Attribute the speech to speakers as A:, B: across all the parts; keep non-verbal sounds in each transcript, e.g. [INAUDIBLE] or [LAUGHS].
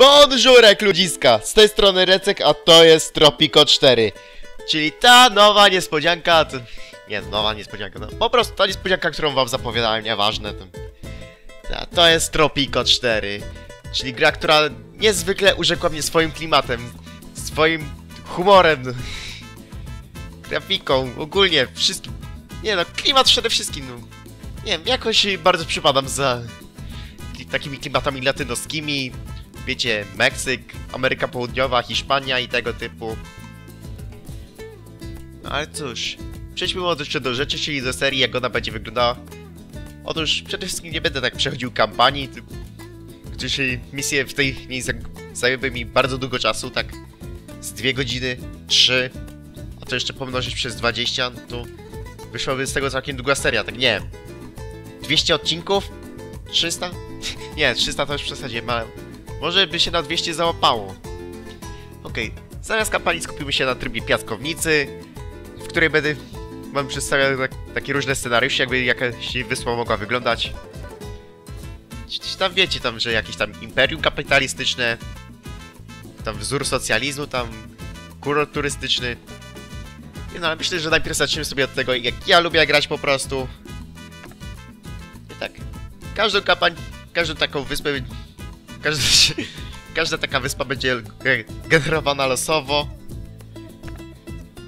A: Bonżurek ludziska! Z tej strony Recek, a to jest Tropico 4. Czyli ta nowa niespodzianka... To... Nie, nowa niespodzianka, no po prostu ta niespodzianka, którą wam zapowiadałem, nieważne. To, Ta- to jest Tropico 4. Czyli gra, która niezwykle urzekła mnie swoim klimatem, swoim humorem, grafiką, ogólnie wszystkim. Nie no, klimat przede wszystkim, no. Nie wiem, jakoś bardzo przypadam za takimi klimatami latynoskimi, wiecie, Meksyk, Ameryka Południowa, Hiszpania i tego typu. No ale cóż, przejdźmy może jeszcze do rzeczy, czyli do serii, jak ona będzie wyglądała. Otóż przede wszystkim nie będę tak przechodził kampanii, y, misje w tej niej zaj- zajęły mi bardzo długo czasu, tak z dwie godziny, trzy, a to jeszcze pomnożyć przez 20, no to wyszłaby z tego całkiem długa seria, tak nie 200 odcinków? 300? [LAUGHS] Nie, 300 to już w zasadzie ma. Może by się na 200 załapało. Okej, zamiast kampanii skupimy się na trybie piaskownicy, w której będę wam przedstawiał tak, takie różne scenariusze, jakby jakaś wyspa mogła wyglądać. Gdzieś Tam wiecie, tam, że jakieś tam imperium kapitalistyczne, tam wzór socjalizmu, tam kurort turystyczny. Nie no, ale myślę, że najpierw zaczniemy sobie od tego, jak ja lubię grać po prostu. I tak. Każdą kampanię, każdą taką wyspę, każda, każda taka wyspa będzie ge- generowana losowo.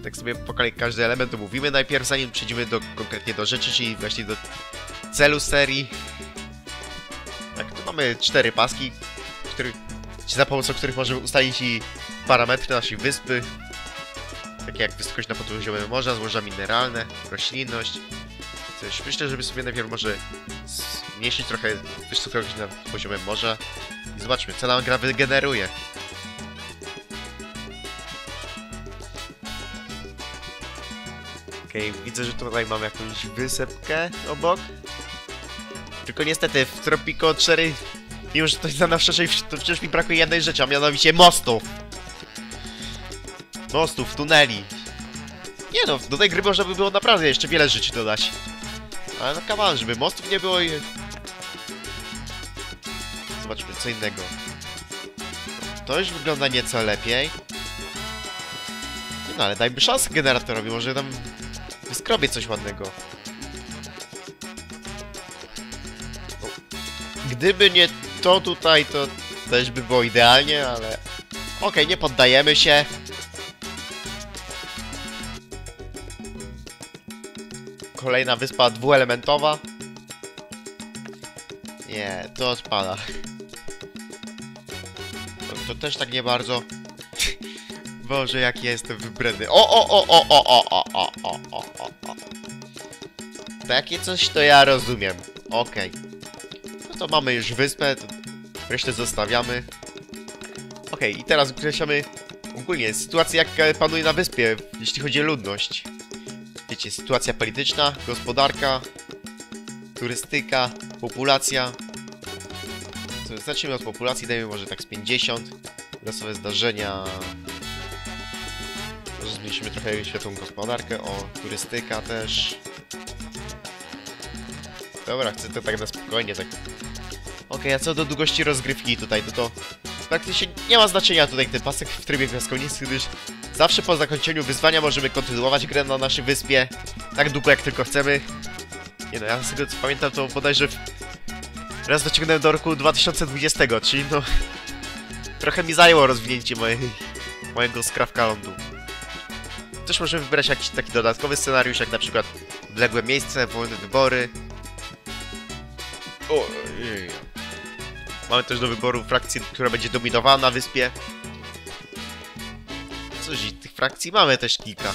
A: Tak sobie po kolei każdy element omówimy najpierw, zanim przejdziemy do, konkretnie do rzeczy, czyli właśnie do celu serii. Tak, tu mamy cztery paski, który, za pomocą których możemy ustalić i parametry naszej wyspy. Takie jak wysokość na poziomie morza, złoża mineralne, roślinność. Myślę, żeby sobie najpierw może zmniejszyć trochę wysokość na poziomie morza. Zobaczmy, co nam gra wygeneruje. Okej, widzę, że tutaj mam jakąś wysepkę obok. Tylko niestety w Tropico 4, mimo że to jest na wcześniej, to wciąż mi brakuje jednej rzeczy, a mianowicie mostów. Mostów, tuneli. Nie no, do tej gry można by było naprawdę jeszcze wiele rzeczy dodać. Ale no kawał, żeby mostów nie było. Zobaczmy co innego. To już wygląda nieco lepiej. No ale dajmy szansę generatorowi, może tam wyskrobię coś ładnego. Gdyby nie to tutaj, to też by było idealnie, ale... Okej, nie poddajemy się. Kolejna wyspa dwuelementowa. Nie, to odpada. To, to też tak nie bardzo. [LAUGHS] Boże, jak jestem wybredny. O, o, o, o, o, o, o, o, o, o, o, o. Takie coś to ja rozumiem. Okej. No to mamy już wyspę, resztę zostawiamy. Okej, i teraz określamy ogólnie sytuację, jaka panuje na wyspie, jeśli chodzi o ludność wiecie, sytuacja polityczna, gospodarka, turystyka, populacja. Zacznijmy od populacji, dajmy może tak z 50. Losowe zdarzenia. Może zmniejszymy trochę światłą gospodarkę. O, turystyka też. Dobra, chcę to tak na spokojnie, tak. Okej, a co do długości rozgrywki tutaj, to to praktycznie nie ma znaczenia tutaj ten pasek w trybie piaskownicy, gdyż Zawsze po zakończeniu wyzwania możemy kontynuować grę na naszej wyspie tak długo jak tylko chcemy. Nie no, ja co pamiętam to bodajże w- raz dociągnąłem do roku 2020, czyli no trochę mi zajęło rozwinięcie mojego skrawka lądu. Też możemy wybrać jakiś taki dodatkowy scenariusz, jak na przykład odległe miejsce, wolne wybory. O, jej. Mamy też do wyboru frakcję, która będzie dominowała na wyspie. Cóż, tych frakcji mamy też kilka.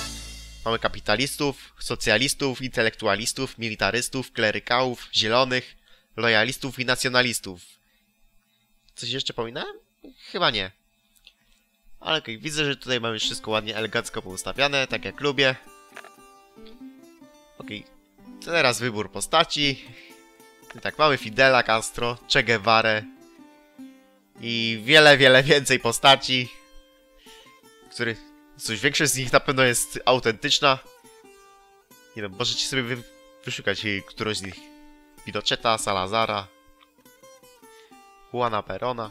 A: Mamy kapitalistów, socjalistów, intelektualistów, militarystów, klerykałów, zielonych, lojalistów i nacjonalistów. Coś jeszcze pominąłem? Chyba nie. Ale okej, widzę, że tutaj mamy wszystko ładnie, elegancko poustawiane, tak jak lubię. Okej, teraz wybór postaci. I tak, mamy Fidela Castro, Che Guevara i wiele, wiele więcej postaci których coś większość z nich na pewno jest autentyczna. Nie wiem, możecie sobie wy, wyszukać którąś z nich. Pinocheta, Salazara, Juana Perona.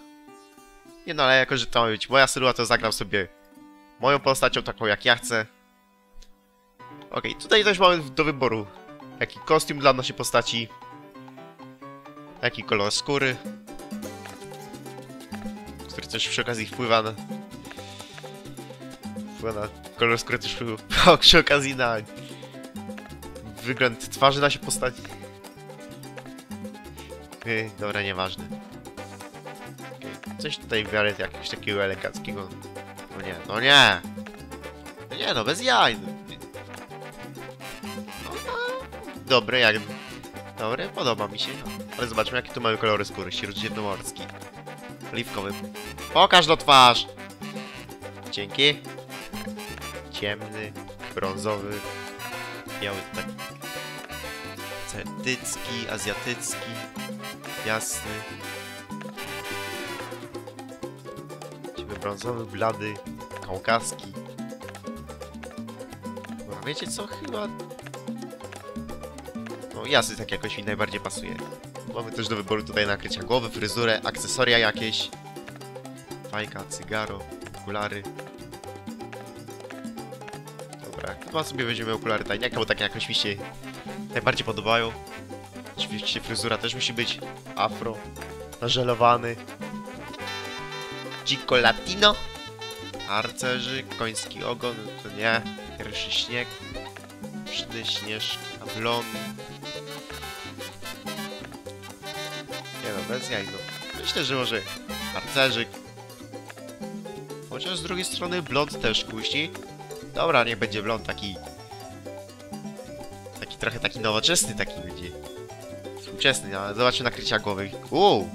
A: Nie no, ale jako, że to ma być moja sylweta, to zagram sobie moją postacią, taką jak ja chcę. Okej, tutaj też mamy do wyboru jaki kostium dla naszej postaci, jaki kolor skóry, który też przy okazji wpływa na... wpływa na kolor skóry też wpływa [LAUGHS] przy okazji na wygląd twarzy naszej postaci. Yy, dobra, nieważne. Okej, Coś tutaj w miarę jakiegoś takiego eleganckiego. No nie, no nie! No nie no, bez jaj! No. No, no. Dobre, jak... Dobre, podoba mi się. Ale zobaczmy, jakie tu mają kolory skóry. Śródziemnomorski. Oliwkowy. Pokaż do twarz! Dzięki. Ciemny, brązowy, biały tak. Celtycki, azjatycki, jasny. Ciemny, brązowy, blady, kaukaski. No, wiecie co? Chyba... No jasny tak jakoś mi najbardziej pasuje. Mamy też do wyboru tutaj nakrycia głowy, fryzurę, akcesoria jakieś. Fajka, cygaro, okulary. Dobra, chyba sobie weźmiemy okulary tajniaka, bo takie jakoś mi się najbardziej podobają. Oczywiście fryzura też musi być afro, nażelowany. Chico Latino. Harcerzy, koński ogon, to nie. Pierwszy śnieg. Szty, śnieżka, blon. Nie no, bez jaj, no. Myślę, że może harcerzyk. Chociaż z drugiej strony blond też kuści. Dobra, niech będzie blond taki... Taki trochę taki nowoczesny taki będzie. Współczesny, no, ale zobaczmy nakrycia głowy. Uuu!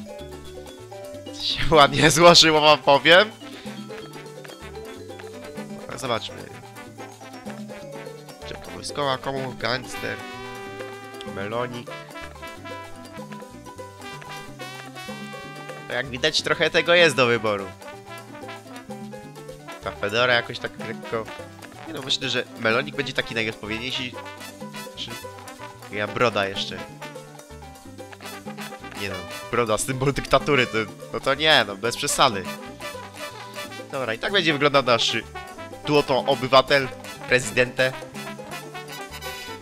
A: Się [LAUGHS] ładnie złożyło, wam powiem. Zobaczmy. Czepka wojskowa, komu, gangster, melonik. Jak widać trochę tego jest do wyboru. Ta fedora jakoś tak lekko... Nie no, myślę, że melonik będzie taki najodpowiedniejszy. Ja broda jeszcze. Nie no, broda, symbol dyktatury, to, no to nie, no bez przesady. Dobra, i tak będzie wyglądał nasz tu oto obywatel, prezydentę.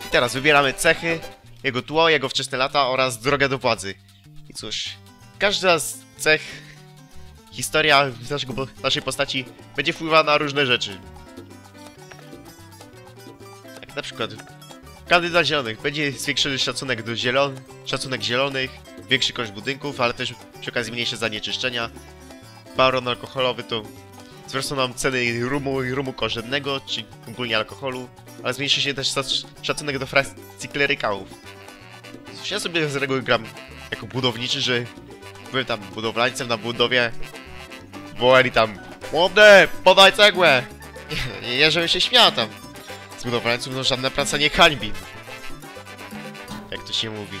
A: I teraz wybieramy cechy, jego tło, jego wczesne lata oraz drogę do władzy. I cóż, każda z cech, historia naszego, naszej postaci będzie wpływała na różne rzeczy. Jak na przykład kandydat zielonych będzie zwiększony szacunek do zielon szacunek zielonych, większy koszt budynków, ale też przy okazji mniejsze zanieczyszczenia. Baron alkoholowy to wzrosną nam ceny rumu i rumu korzennego, czy ogólnie alkoholu, ale zmniejszy się też szac- szacunek do frakcji klerykałów. Ja sobie z reguły gram jako budowniczy, że byłem tam budowlańcem na budowie, wołali tam Młody, podaj cegłę! Nie, nie, żebym się śmiał tam. Z budowlańców no żadna praca nie hańbi. Jak to się mówi.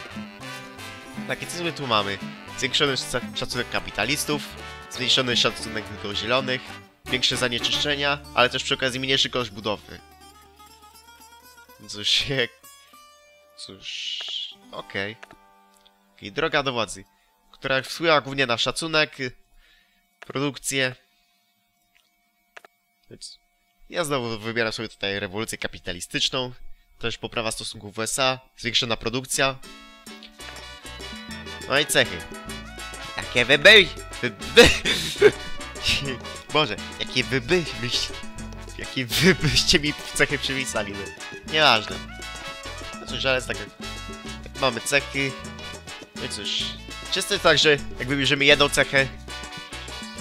A: Takie my tu mamy? Zwiększony sza- szacunek kapitalistów, zmniejszony szacunek do zielonych, większe zanieczyszczenia, ale też przy okazji mniejszy koszt budowy. Cóż, jak... Cóż... Okej. Okay. Droga do władzy, która wpływa głównie na szacunek, produkcję. Ja znowu wybieram sobie tutaj rewolucję kapitalistyczną, też poprawa stosunków USA, zwiększona produkcja. No i cechy. Jakie wy by... wy, wy... [LAUGHS] Boże, jakie wy by... byś- Jakie wy byście mi cechy przypisali, no. Nieważne. No cóż, ale jest tak jak... mamy cechy... No i cóż... Czysto jest tak, że jak wybierzemy jedną cechę,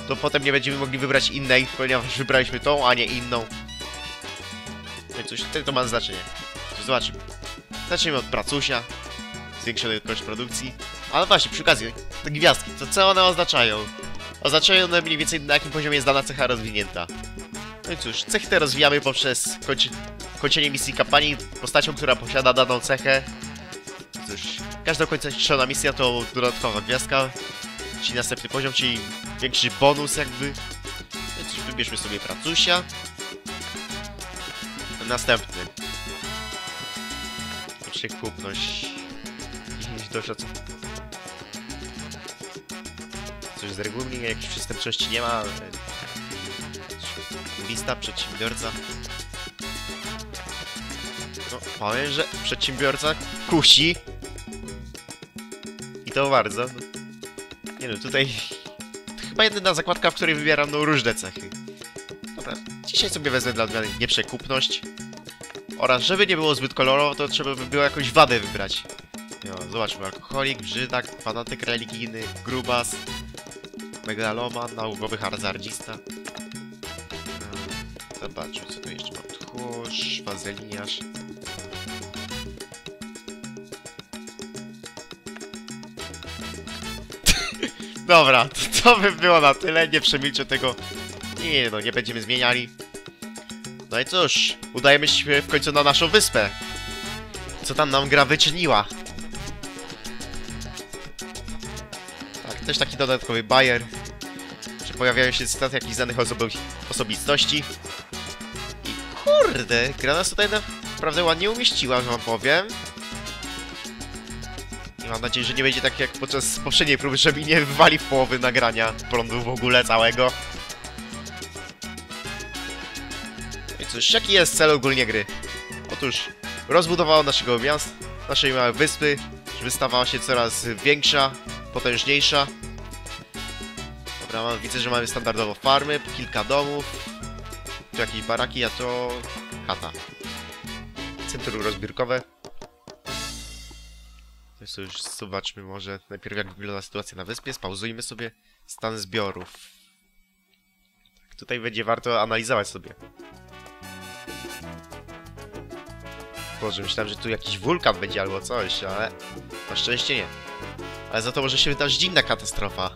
A: to potem nie będziemy mogli wybrać innej, ponieważ wybraliśmy tą, a nie inną. No i cóż, to ma znaczenie. Zobaczymy. Zacznijmy od pracusia. Zwiększony koszt produkcji. Ale właśnie, przy okazji, te gwiazdki, to co one oznaczają? Oznaczają one mniej więcej na jakim poziomie jest dana cecha rozwinięta. No i cóż, cechy te rozwijamy poprzez kończenie misji kampanii postacią, która posiada daną cechę. Cóż, każda ukończona misja to dodatkowa gwiazdka, czyli następny poziom, czyli większy bonus jakby. No cóż, wybierzmy sobie pracusia. Następny. Przekupność. Iść do szacunku. Coś z reguły jakiejś przestępczości nie ma. Lista, przedsiębiorca. No, powiem, że przedsiębiorca kusi. I to bardzo. Nie no, tutaj... To chyba jedyna zakładka, w której wybieram no, różne cechy. Dobra, dzisiaj sobie wezmę dla odmiany nieprzekupność. Oraz, żeby nie było zbyt kolorowo, to trzeba by było jakąś wadę wybrać. No, zobaczmy, alkoholik, brzydak, fanatyk religijny, grubas, megaloman, naukowy hazardzista. Eee, Zobaczmy, co tu jeszcze mam. Tchórz, wazeliniarz. [LAUGHS] Dobra, to, to by było na tyle, nie przemilczę tego. Nie no, nie będziemy zmieniali. No i cóż, udajemy się w końcu na naszą wyspę. Co tam nam gra wyczyniła? Tak, też taki dodatkowy bajer. Pojawiają się cytaty jakichś znanych osobo- osobistości. I kurde, gra nas tutaj naprawdę ładnie umieściła, że wam powiem. I mam nadzieję, że nie będzie tak jak podczas poprzedniej próby, że mi nie wywali w połowy nagrania prądu w ogóle całego. I cóż, jaki jest cel ogólnie gry? Otóż rozbudowało naszego miasta, naszej małej wyspy, żeby stawała się coraz większa, potężniejsza. Dobra, mam, widzę, że mamy standardowo farmy, kilka domów, tu jakieś baraki, a to chata. Centrum rozbiórkowe. To jest już zobaczmy może najpierw jak wygląda sytuacja na wyspie, spauzujmy sobie stan zbiorów. Tak, tutaj będzie warto analizować sobie. Boże, myślałem, że tu jakiś wulkan będzie albo coś, ale na szczęście nie. Ale za to może się wydarzyć inna katastrofa.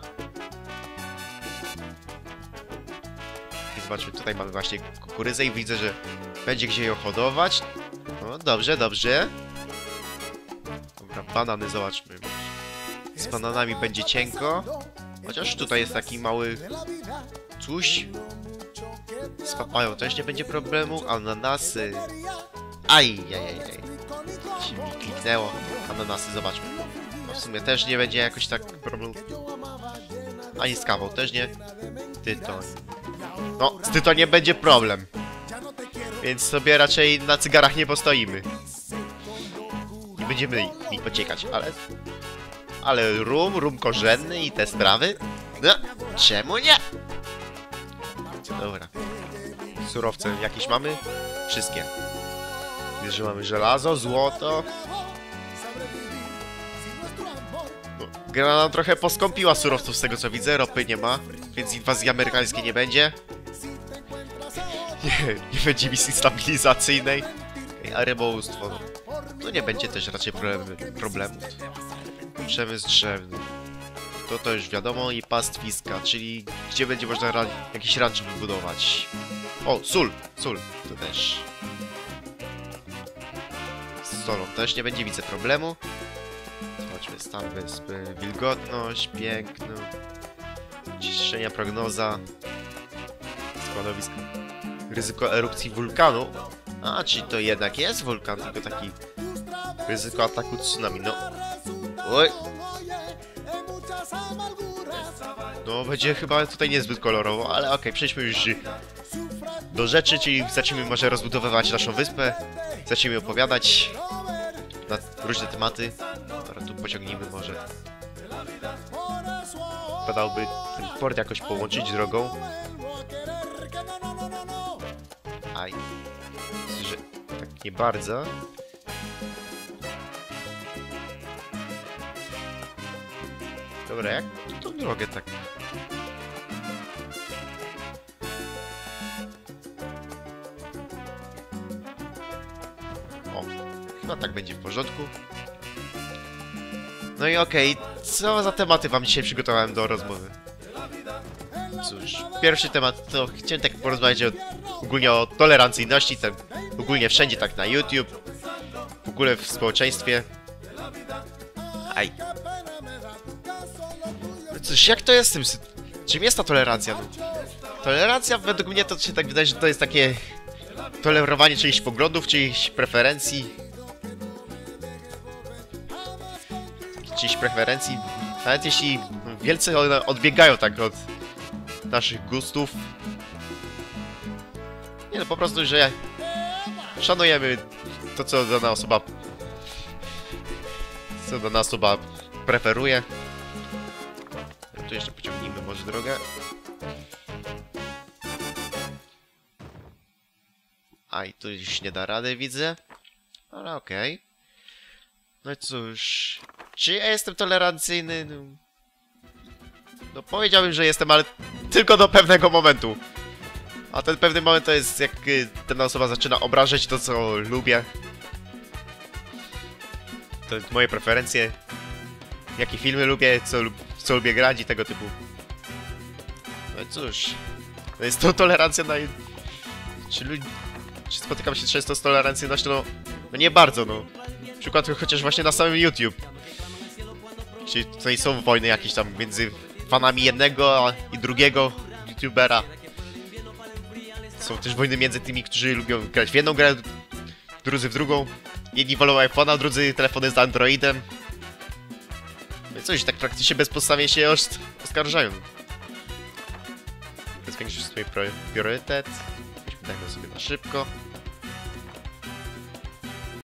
A: Zobaczmy, tutaj mamy właśnie kukurydzę i widzę, że będzie gdzie ją hodować. No, dobrze, dobrze. Dobra, banany zobaczmy. Z bananami będzie cienko. Chociaż tutaj jest taki mały coś. Z papają też nie będzie problemu. Ananasy. Aj, aj, aj, aj. Się mi kliknęło. Ananasy, zobaczmy. No w sumie też nie będzie jakoś tak problemu. Ani z kawą też nie. Tytoń. No, z tytoniem będzie problem. Więc sobie raczej na cygarach nie postoimy. Nie będziemy nich pociekać, ale... Ale rum, rum korzenny i te sprawy? No, czemu nie? Dobra. Surowce jakieś mamy? Wszystkie. Wiesz, że mamy żelazo, złoto. No, gra nam trochę poskąpiła surowców z tego co widzę, ropy nie ma, więc inwazji amerykańskiej nie będzie. Nie, nie będzie misji stabilizacyjnej. A rybołówstwo, no. Nie będzie też raczej problemy, problemów. Przemysł drzewny. To to już wiadomo i pastwiska, czyli gdzie będzie można ra jakiś ranch wybudować. O, sól, sól, to też. Z solą też nie będzie, widzę problemu. Zobaczmy stan wyspy, wilgotność, piękno, ciszenia, prognoza, składowisko, ryzyko erupcji wulkanu. A, czyli to jednak jest wulkan, tylko taki ryzyko ataku tsunami, no. Oj. No, będzie chyba tutaj niezbyt kolorowo, ale okej, przejdźmy już do rzeczy, czyli zacznijmy może rozbudowywać naszą wyspę, zacznijmy opowiadać na różne tematy. Dobra, tu pociągnijmy może. Wypadałoby ten port jakoś połączyć drogą. Nie bardzo. Dobra, jak tą drogę tak... O, chyba tak będzie w porządku. No i okej, co za tematy wam dzisiaj przygotowałem do rozmowy? Cóż, pierwszy temat to chciałem tak porozmawiać o, ogólnie o tolerancyjności, tak ogólnie wszędzie, tak na YouTube, w ogóle w społeczeństwie. Aj. No cóż, jak to jest z tym? Czym jest ta tolerancja? No, tolerancja według mnie to się tak wydaje, że to jest takie tolerowanie czyichś poglądów, czyichś preferencji. Czyichś preferencji, nawet jeśli wielce one odbiegają tak od naszych gustów. Nie no, po prostu, że szanujemy to, co dana osoba co dana osoba preferuje. Tu jeszcze pociągnijmy może drogę. A i tu już nie da rady, widzę. Ale okej. No i cóż... Czy ja jestem tolerancyjny? No, no powiedziałbym, że jestem, ale tylko do pewnego momentu. A ten pewny moment to jest, jak y, dana osoba zaczyna obrażać to, co lubię. To moje preferencje. Jakie filmy lubię, co, co lubię grać i tego typu. No i cóż... To jest to tolerancja na... Czy, lu... Czy spotykam się często z tolerancyjnością? No, no nie bardzo, no. Przykład chociaż właśnie na samym YouTube. Czy tutaj są wojny jakieś tam między fanami jednego i drugiego YouTubera. Są też wojny między tymi, którzy lubią grać w jedną grę, drudzy w drugą. Jedni wolą iPhone'a, drudzy telefony z Androidem. No i coś, tak praktycznie bezpodstawnie się os- oskarżają. Swój pro- priorytet. Tak sobie na szybko.